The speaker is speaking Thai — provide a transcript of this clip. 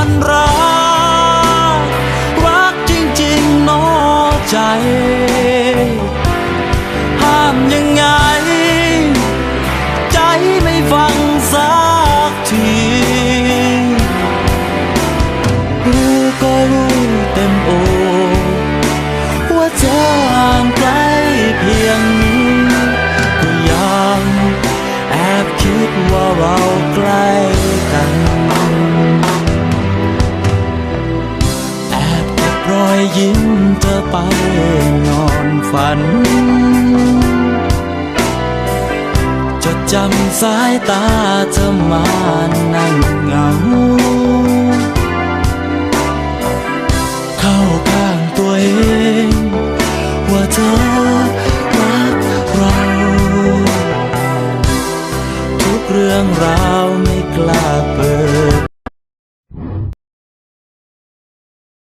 ันรัก รักจริงๆนอใจ ห้ามยังไง ใจไม่ฟังสักทีรู้ก็รู้เต็มอก ว่าเธอห่างไกลเพียงนี้ก็ยังแอบคิดว่าเราใกล้ ยิ้มเธอไปนอนฝัน จดจำสายตาเธอมานั่งเหงา เข้าข้างตัวเอง ว่าเธอรักเรา ทุกเรื่องราวไม่กล้าเปิด